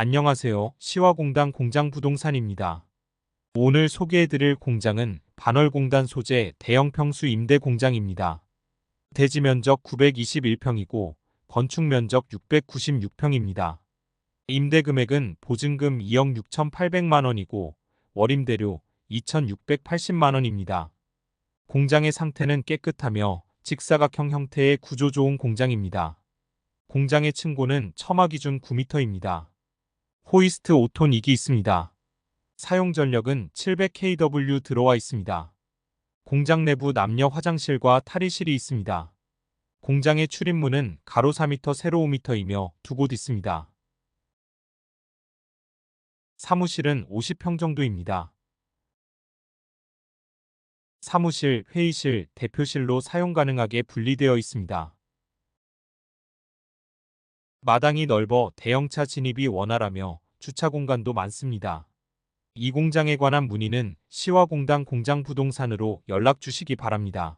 안녕하세요. 시화공단 공장부동산입니다. 오늘 소개해드릴 공장은 반월공단 소재 대형 평수 임대 공장입니다. 대지 면적 921평이고 건축 면적 696평입니다. 임대 금액은 보증금 2억 6,800만 원이고 월임대료 2,680만 원입니다. 공장의 상태는 깨끗하며 직사각형 형태의 구조 좋은 공장입니다. 공장의 층고는 첨화 기준 9m입니다. 호이스트 5톤 2기 있습니다. 사용 전력은 700kW 들어와 있습니다. 공장 내부 남녀 화장실과 탈의실이 있습니다. 공장의 출입문은 가로 4m, 세로 5m이며 두 곳 있습니다. 사무실은 50평 정도입니다. 사무실, 회의실, 대표실로 사용 가능하게 분리되어 있습니다. 마당이 넓어 대형차 진입이 원활하며 주차 공간도 많습니다. 이 공장에 관한 문의는 시화공단 공장부동산으로 연락 주시기 바랍니다.